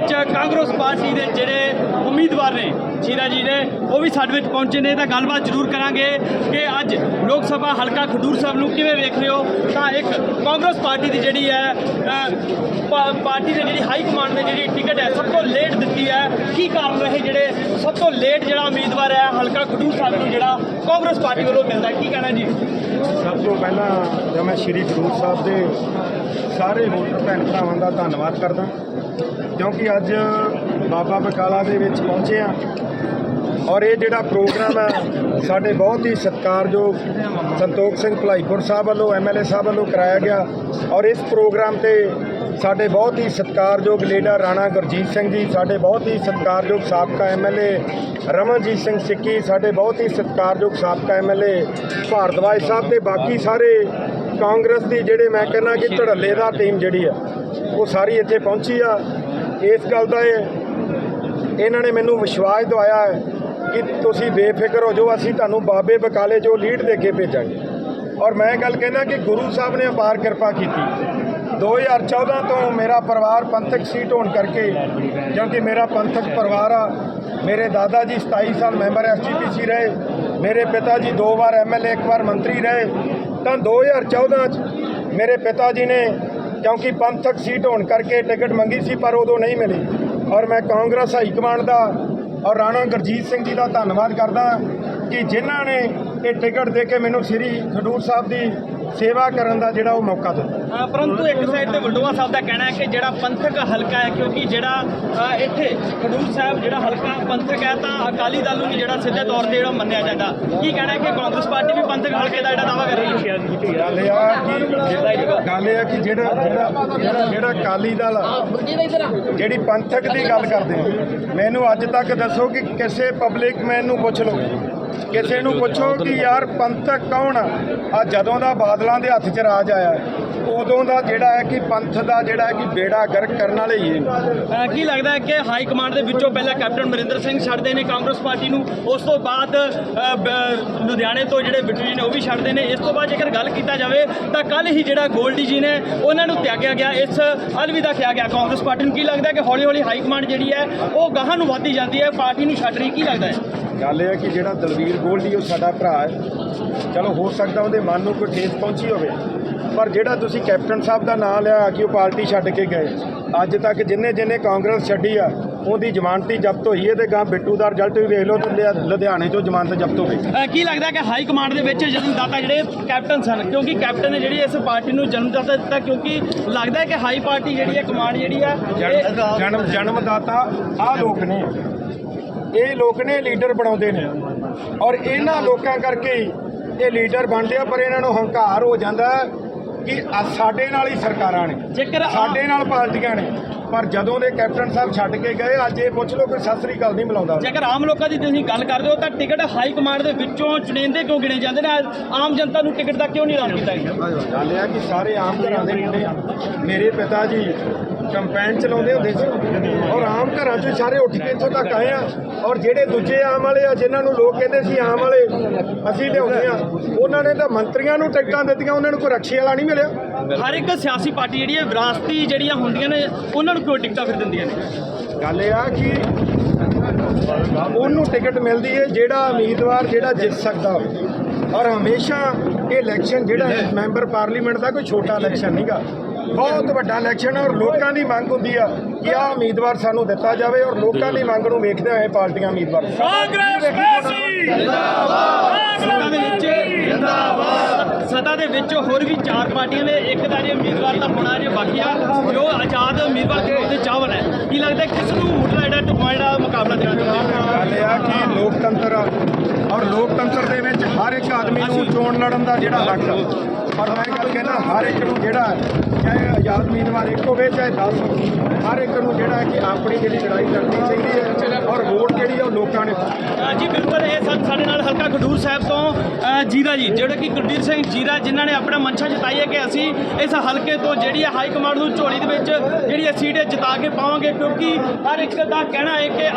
ਵਿੱਚ ਕਾਂਗਰਸ ਪਾਰਟੀ ਦੇ ਜਿਹੜੇ ਉਮੀਦਵਾਰ ਨੇ ਸ਼ੀਰਾ ਜੀ ਨੇ, ਉਹ ਵੀ ਸਾਡੇ ਵਿੱਚ ਪਹੁੰਚੇ ਨੇ, ਤਾਂ ਗੱਲਬਾਤ ਜ਼ਰੂਰ ਕਰਾਂਗੇ ਕਿ ਅੱਜ ਲੋਕ ਸਭਾ ਹਲਕਾ ਖਡੂਰ ਸਾਹਿਬ ਨੂੰ ਕਿਵੇਂ ਵੇਖ ਰਹੇ ਹੋ? ਤਾਂ ਇੱਕ ਕਾਂਗਰਸ ਪਾਰਟੀ ਦੀ ਜਿਹੜੀ ਹੈ ਪਾਰਟੀ ਦੇ ਜਿਹੜੀ ਹਾਈ ਕਮਾਂਡ ਨੇ ਜਿਹੜੀ ਟਿਕਟ ਹੈ, ਸਭ ਤੋਂ ਲੇਟ ਦਿੱਤੀ ਹੈ। ਕੀ ਕਾਰਨ ਰਹੇ ਜਿਹੜੇ ਸਭ ਤੋਂ ਲੇਟ ਜਿਹੜਾ ਉਮੀਦਵਾਰ ਹੈ, ਹਲਕਾ ਖਡੂਰ ਸਾਹਿਬ ਨੂੰ ਜਿਹੜਾ ਕਾਂਗਰਸ ਪਾਰਟੀ ਵੱਲੋਂ ਮਿਲਦਾ ਕੀ ਕਹਿਣਾ ਜੀ? ਸਭ ਤੋਂ ਪਹਿਲਾਂ ਜੋ ਮੈਂ ਸ਼੍ਰੀ ਖਡੂਰ ਸਾਹਿਬ ਦੇ ਸਾਰੇ ਵੋਟਰ ਭੈਣ ਭਰਾਵਾਂ ਦਾ ਧੰਨਵਾਦ ਕਰਦਾ, ਕਿਉਂਕਿ ਅੱਜ ਬਾਬਾ ਬਕਾਲਾ ਦੇ ਵਿੱਚ ਪਹੁੰਚੇ ਆ ਔਰ ਇਹ ਜਿਹੜਾ ਪ੍ਰੋਗਰਾਮ ਆ ਸਾਡੇ ਬਹੁਤ ਹੀ ਸਤਿਕਾਰਯੋਗ ਸੰਤੋਖ ਸਿੰਘ ਭਲਾਈਪੁਰ ਸਾਹਿਬ ਵੱਲੋਂ ਐਮਐਲਏ ਸਾਹਿਬ ਵੱਲੋਂ ਕਰਾਇਆ ਗਿਆ। ਔਰ ਇਸ ਪ੍ਰੋਗਰਾਮ ਤੇ ਸਾਡੇ ਬਹੁਤ ਹੀ ਸਤਿਕਾਰਯੋਗ ਲੀਡਰ ਰਾਣਾ ਗੁਰਜੀਤ ਸਿੰਘ ਜੀ, ਸਾਡੇ ਬਹੁਤ ਹੀ ਸਤਿਕਾਰਯੋਗ ਸਾਬਕਾ ਐਮਐਲਏ ਰਮਨਜੀਤ ਸਿੰਘ ਸਿੱਕੀ, ਸਾਡੇ ਬਹੁਤ ਹੀ ਸਤਿਕਾਰਯੋਗ ਸਾਬਕਾ ਐਮਐਲਏ ਭਾਰਦਵਾਜ ਸਾਹਿਬ ਤੇ ਬਾਕੀ ਸਾਰੇ ਕਾਂਗਰਸ ਦੀ ਜਿਹੜੇ ਮੈਂ ਕਹਿੰਦਾ ਕਿ ਧੜੱਲੇ ਦਾ ਟੀਮ ਜਿਹੜੀ ਆ ਉਹ ਸਾਰੀ ਇੱਥੇ ਪਹੁੰਚੀ ਆ। ਇਸ ਗੱਲ ਦਾ ਇਹ ਇਹਨਾਂ ਨੇ ਮੈਨੂੰ ਵਿਸ਼ਵਾਸ ਦਵਾਇਆ ਹੈ ਕਿ ਤੁਸੀਂ ਬੇਫਿਕਰ ਹੋ ਜਾਓ, ਅਸੀਂ ਤੁਹਾਨੂੰ ਬਾਬੇ ਬਕਾਲੇ ਜੋ ਲੀਡ ਦੇ ਕੇ ਭੇਜਾਂਗੇ। ਔਰ ਮੈਂ ਗੱਲ ਕਹਿਣਾ ਕਿ ਗੁਰੂ ਸਾਹਿਬ ਨੇ ਅਪਾਰ ਕਿਰਪਾ ਕੀਤੀ। 2014 ਤੋਂ ਮੇਰਾ ਪਰਿਵਾਰ ਪੰਥਕ ਸੀਟ ਹੋਣ ਕਰਕੇ, ਕਿਉਂਕਿ ਮੇਰਾ ਪੰਥਕ ਪਰਿਵਾਰ ਆ, ਮੇਰੇ ਦਾਦਾ ਜੀ 27 ਸਾਲ ਮੈਂਬਰ ਐਸਜੀਪੀਸੀ ਰਹੇ, ਮੇਰੇ ਪਿਤਾ ਜੀ ਦੋ ਵਾਰ ਐਮਐਲਏ ਇੱਕ ਵਾਰ ਮੰਤਰੀ ਰਹੇ, ਤਾਂ 2014 ਚ ਮੇਰੇ ਪਿਤਾ ਜੀ ਨੇ, ਕਿਉਂਕਿ ਪੰਥਕ ਸੀਟ ਹੋਣ ਕਰਕੇ ਟਿਕਟ ਮੰਗੀ ਸੀ, ਪਰ ਉਦੋਂ ਨਹੀਂ ਮਿਲੀ। ਔਰ ਮੈਂ ਕਾਂਗਰਸ ਹਾਈ ਕਮਾਂਡ ਦਾ ਔਰ ਰਾਣਾ ਗੁਰਜੀਤ ਸਿੰਘ ਜੀ ਦਾ ਧੰਨਵਾਦ ਕਰਦਾ ਕਿ ਜਿਨ੍ਹਾਂ ਨੇ ਇਹ ਟਿਕਟ ਦੇ ਕੇ ਮੈਨੂੰ ਸ੍ਰੀ ਖਡੂਰ ਸਾਹਿਬ ਦੀ ਸੇਵਾ ਕਰਨ ਦਾ ਜਿਹੜਾ ਉਹ ਮੌਕਾ ਦਿੱਤਾ। ਪਰੰਤੂ ਇੱਕ ਸਾਈਡ ਤੇ ਵਲਡੋਆ ਸਾਹਿਬ ਦਾ ਕਹਿਣਾ ਹੈ ਕਿ ਜਿਹੜਾ ਪੰਥਕ ਹਲਕਾ ਹੈ ਕਿਉਂਕਿ ਜਿਹੜਾ ਇੱਥੇ ਖਡੂਰ ਸਾਹਿਬ ਜਿਹੜਾ ਹਲਕਾ ਪੰਥਕ ਹੈ ਤਾਂ ਅਕਾਲੀ ਦਲ ਨੂੰ ਜਿਹੜਾ ਸਿੱਧੇ ਤੌਰ ਤੇ ਜਿਹੜਾ ਮੰਨਿਆ ਜਾਂਦਾ। ਕੀ ਕਹਿਣਾ ਹੈ ਕਿ ਕਾਂਗਰਸ ਪਾਰਟੀ ਵੀ ਪੰਥਕ ਹਲਕੇ ਦਾ ਜਿਹੜਾ ਦਾਅਵਾ ਕਰ ਰਹੀ ਹੈ? ਗੱਲ ਇਹ ਆ ਕਿ ਗੱਲ ਇਹ ਆ ਕਿ ਜਿਹੜਾ ਜਿਹੜਾ ਜਿਹੜਾ ਅਕਾਲੀ ਦਲ ਜਿਹੜੀ ਪੰਥਕ ਦੀ ਗੱਲ ਕਰਦੇ ਮੈਨੂੰ ਅੱਜ ਤੱਕ ਦੱਸੋ ਕਿ ਕਿਸੇ ਪਬਲਿਕ ਮੈਨ ਨੂੰ ਪੁੱਛ ਲਓ। ਕਿਸੇ ਨੂੰ ਪੁੱਛੋ ਕਿ ਯਾਰ ਪੰਥਕ ਕੌਣ ਆ? ਆ ਜਦੋਂ ਦਾ ਬਾਦਲਾਂ ਦੇ ਹੱਥ 'ਚ ਰਾਜ ਆਇਆ, ਉਦੋਂ ਦਾ ਜਿਹੜਾ ਹੈ ਕਿ ਪੰਥ ਦਾ ਜਿਹੜਾ ਹੈ ਕਿ ਬੇੜਾ ਗਰਕ ਕਰਨ ਵਾਲੇ ਹੀ ਇਹ ਕੀ ਲੱਗਦਾ ਹੈ ਕਿ ਹਾਈ ਕਮਾਂਡ ਦੇ ਵਿੱਚੋਂ ਪਹਿਲਾਂ ਕੈਪਟਨ ਅਮਰਿੰਦਰ ਸਿੰਘ ਛੱਡਦੇ ਨੇ, ਕਾਂਗਰਸ ਪਾਰਟੀ ਨੂੰ, ਉਸ ਤੋਂ ਬਾਅਦ ਲੁਧਿਆਣੇ ਤੋਂ ਜਿਹੜੇ ਬਿੱਟੂ ਜੀ ਨੇ ਉਹ ਵੀ ਛੱਡਦੇ ਨੇ। ਇਸ ਤੋਂ ਬਾਅਦ ਜੇਕਰ ਗੱਲ ਕੀਤਾ ਜਾਵੇ, ਤਾਂ ਕੱਲ ਹੀ ਜਿਹੜਾ ਗੋਲਡੀ ਜੀ ਨੇ, ਉਹਨਾਂ ਨੂੰ ਤਿਆਗਿਆ ਗਿਆ। ਇਸ ਅਲਵਿਦਾ ਕਿਹਾ ਗਿਆ ਕਾਂਗਰਸ ਪਾਰਟੀ ਨੂੰ। ਕੀ ਲੱਗਦਾ ਕਿ ਹੌਲੀ ਹੌਲੀ ਹਾਈ ਕਮਾਂਡ ਜਿਹੜੀ ਹੈ, ਉਹ ਗਾਹਾਂ ਨੂੰ ਵੱਧਦੀ ਜਾਂਦੀ ਹੈ, ਪਾਰਟੀ ਨੂੰ ਛੱਡ ਰਹੀ ਕੀ ਲੱਗਦਾ ਹੈ? ਗੱਲ ਇਹ ਹੈ ਕਿ ਜਿਹੜਾ ਦਲਵੀਰ ਗੋਲਡੀ ਉਹ ਸਾਡਾ ਭਰਾ ਹੈ। ਚਲੋ ਹੋ ਸਕਦਾ ਉਹਦੇ ਮਨ ਨੂੰ ਕੋਈ ਠੇਸ ਪਹੁੰਚੀ ਹੋਵੇ। ਪਰ ਜਿਹੜਾ ਤੁਸੀਂ ਕੈਪਟਨ ਸਾਹਿਬ ਦਾ ਨਾਮ ਲਿਆ ਕਿ ਉਹ ਪਾਰਟੀ ਛੱਡ ਕੇ ਗਏ ਅੱਜ ਤੱਕ ਜਿੰਨੇ ਜਿੰਨੇ ਕਾਂਗਰਸ ਛੱਡੀ ਆ ਉਹਦੀ ਜ਼ਮਾਨਤੀ ਜ਼ਬਤ ਹੋਈ ਹੈ ਤੇ ਗਾਂ ਬਿੱਟੂ ਦਾ ਰਿਜ਼ਲਟ ਵੀ ਵੇਖ ਲਓ ਤੇ ਲੁਧਿਆਣੇ ਚੋਂ ਜ਼ਮਾਨਤ ਜ਼ਬਤ ਹੋ ਗਈ। ਕੀ ਲੱਗਦਾ ਕਿ ਹਾਈ ਕਮਾਂਡ ਦੇ ਵਿੱਚ ਜਨਮਦਾਤਾ ਜਿਹੜੇ ਕੈਪਟਨ ਸਨ ਕਿਉਂਕਿ ਕੈਪਟਨ ਨੇ ਜਿਹੜੀ ਇਸ ਪਾਰਟੀ ਨੂੰ ਜਨਮਦਾਤਾ ਦਿੱਤਾ ਕਿਉਂਕਿ ਲੱਗਦਾ ਹੈ ਕਿ ਹਾਈ ਪਾਰਟੀ ਜਿਹੜੀ ਹੈ ਕਮਾਂਡ ਜਿਹੜੀ ਹੈ ਜਨਮ ਜਨਮਦਾਤਾ ਆ ਲੋਕ ਨੇ। ਇਹ ਲੋਕ ਨੇ ਲੀਡਰ ਬਣਾਉਂਦੇ ਨੇ। ਔਰ ਇਹਨਾਂ ਲੋਕਾਂ ਕਰਕੇ ਹੀ ਇਹ ਲੀਡਰ ਬਣਦੇ ਆ ਪਰ ਇਹਨਾਂ ਨੂੰ ਹੰਕਾਰ ਹੋ ਜਾਂਦਾ ਕਿ ਆ ਸਾਡੇ ਨਾਲ ਹੀ ਸਰਕਾਰਾਂ ਨੇ। ਜੇਕਰ ਸਾਡੇ ਨਾਲ ਪਾਰਟੀਆਂ ਨੇ। ਪਰ ਜਦੋਂ ਦੇ ਕੈਪਟਨ ਸਾਹਿਬ ਛੱਡ ਕੇ ਗਏ ਅੱਜ ਇਹ ਪੁੱਛ ਲਓ ਕੋਈ ਸਤਿ ਸ੍ਰੀ ਅਕਾਲ ਨਹੀਂ ਬੁਲਾਉਂਦਾ। ਜੇਕਰ ਆਮ ਲੋਕਾਂ ਦੀ ਤੁਸੀਂ ਗੱਲ ਕਰਦੇ ਹੋ ਤਾਂ ਟਿਕਟ ਹਾਈ ਕਮਾਂਡ ਦੇ ਵਿੱਚੋਂ ਚੁਣਿੰਦੇ ਕਿਉਂ ਗਿਣੇ ਜਾਂਦੇ ਨੇ? ਆਮ ਜਨਤਾ ਨੂੰ ਟਿਕਟ ਦਾ ਕਿਉਂ ਨਹੀਂ ਐਲਾਨ ਕੀਤਾ ਗੱਲ ਇਹ ਆ ਕਿ ਸਾਰੇ ਆਮ ਘਰਾਂ ਦੇ ਮੁੰਡੇ ਮੇਰੇ ਪਿਤਾ ਜੀ ਕੰਪੈਨ ਚਲਾਉਂਦੇ ਹੁੰਦੇ ਸੀ ਔਰ ਆਮ ਘਰਾਂ ਚੋਂ ਸਾਰੇ ਉੱਠ ਕੇ ਇੱਥੋਂ ਤੱਕ ਆਏ ਆ ਔਰ ਜਿਹੜੇ ਦੂਜੇ ਆਮ ਵਾਲੇ ਆ ਜਿਨ੍ਹਾਂ ਨੂੰ ਲੋਕ ਕਹਿੰਦੇ ਸੀ ਆਮ ਵਾਲੇ ਅਸੀਂ ਲਿਆਉਂਦੇ ਆ ਉਹਨਾਂ ਨੇ ਤਾਂ ਮੰਤਰੀਆਂ ਨੂੰ ਟਿਕਟਾਂ ਦਿੱਤੀਆਂ ਉਹਨਾਂ ਨੂੰ ਕੋਈ ਰਕਸ਼ੇ ਵਾਲਾ ਨਹੀਂ ਮਿਲਿਆ। ਹਰ ਇੱਕ ਸਿਆਸੀ ਪਾਰਟੀ ਜਿਹੜੀ ਹੈ ਵਿਰਾਸਤੀ ਜਿਹੜੀਆਂ ਹੁੰਦੀਆਂ ਨੇ ਉਹਨਾਂ ਨੂੰ ਕਿਉਂ ਟਿਕਟਾਂ ਫਿਰ ਦਿੰਦੀਆਂ ਨੇ? ਗੱਲ ਇਹ ਆ ਕਿ ਉਹਨੂੰ ਟਿਕਟ ਮਿਲਦੀ ਹੈ ਜਿਹੜਾ ਉਮੀਦਵਾਰ ਜਿਹੜਾ ਜਿੱਤ ਸਕਦਾ ਹੋਵੇ। ਔਰ ਹਮੇਸ਼ਾ ਇਹ ਇਲੈਕਸ਼ਨ ਜਿਹੜਾ ਮੈਂਬਰ ਪਾਰਲੀਮੈਂਟ ਦਾ ਕੋਈ ਛੋਟਾ ਇਲੈਕਸ਼ਨ ਨਹੀਂਗਾ ਬਹੁਤ ਵੱਡਾ ਇਲੈਕਸ਼ਨ ਹੈ ਔਰ ਲੋਕਾਂ ਦੀ ਮੰਗ ਹੁੰਦੀ ਆ ਕਿ ਆਹ ਉਮੀਦਵਾਰ ਸਾਨੂੰ ਦਿੱਤਾ ਜਾਵੇ ਔਰ ਲੋਕਾਂ ਦੀ ਮੰਗ ਨੂੰ ਵੇਖਦੇ ਹੋਏ ਪਾਰਟੀਆਂ ਉਮੀਦਵਾਰ ਕਾਂਗਰਸ ਪਾਰਟੀ ਜਿੰਦਾਬਾਦ! ਸੱਤਾ ਦੇ ਵਿੱਚ ਜਿੰਦਾਬਾਦ! ਸੱਤਾ ਦੇ ਵਿੱਚ ਹੋਰ ਵੀ ਚਾਰ ਪਾਰਟੀਆਂ ਨੇ ਇੱਕ ਦਾ ਜੇ ਉਮੀਦਵਾਰ ਤਾਂ ਹੋਣਾ ਜੇ ਬਾਕੀ ਆ ਜੋ ਆਜ਼ਾਦ ਉਮੀਦਵਾਰ ਦੇ ਉਹਦੇ ਚਾਵਲ ਹੈ। ਕੀ ਲੱਗਦਾ ਕਿਸ ਨੂੰ ਮੁੱਢਲਾ ਜਿਹੜਾ ਟੁਕਮਾ ਜਿਹੜਾ ਮੁਕਾਬਲਾ ਦੇਣਾ ਚਾਹੁੰਦੇ ਹੋ? ਗੱਲ ਆ ਕਿ ਲੋਕਤੰਤਰ ਆ ਔਰ ਲੋਕਤੰਤਰ ਦੇ ਵਿੱਚ ਹਰ ਇੱਕ ਆਦਮੀ ਨੂੰ ਚੋਣ ਲੜਨ ਦਾ ਜਿਹੜਾ ਹੱਕ ਆ ਔਰ ਮੈਂ ਗੱਲ ਕਹਿਣਾ, ਹਰ ਇੱਕ ਨੂੰ ਜਿਹੜਾ ਚਾਹੇ ਆਜ਼ਾਦ ਉਮੀਦਵਾਰ ਇੱਕ ਹੋਵੇ, ਚਾਹੇ 10 ਹੋਵੇ, ਹਰ ਇੱਕ ਨੂੰ ਜਿਹੜਾ ਹੈ ਕਿ ਆਪਣੀ ਜਿਹੜੀ ਲੜਾਈ ਲੜਨੀ ਚਾਹੀਦੀ ਹੈ ਔਰ ਵੋਟ ਜਿਹੜੀ ਆ ਉਹ ਲੋਕਾਂ ਨੇ ਜੀ ਬਿਲਕੁਲ, ਇਹ ਸਾ- ਸਾਡੇ ਨਾਲ ਹਲਕਾ ਖਡੂਰ ਸਾਹਿਬ ਤੋਂ ਜੀਰਾ ਜੀ, ਜਿਹੜੇ ਕਿ ਕੁਲਬੀਰ ਸਿੰਘ ਜੀਰਾ ਜਿਨ੍ਹਾਂ ਨੇ ਆਪਣਾ ਮਨਸ਼ਾ ਜਤਾਈ ਹੈ ਕਿ ਅਸੀਂ ਇਸ ਹਲਕੇ ਤੋਂ ਜਿਹੜੀ ਹੈ ਹਾਈ ਕਮਾਂਡ ਨੂੰ ਝੋਲੀ ਦੇ ਵਿੱਚ ਜਿਹੜੀ ਇਹ ਸੀਟ ਹੈ ਜਿਤਾ ਕੇ ਪਾਵਾਂਗੇ, ਕਿਉਂਕਿ ਹਰ ਇੱਕ ਦਾ ਕਹਿਣਾ ਹੈ ਕਿ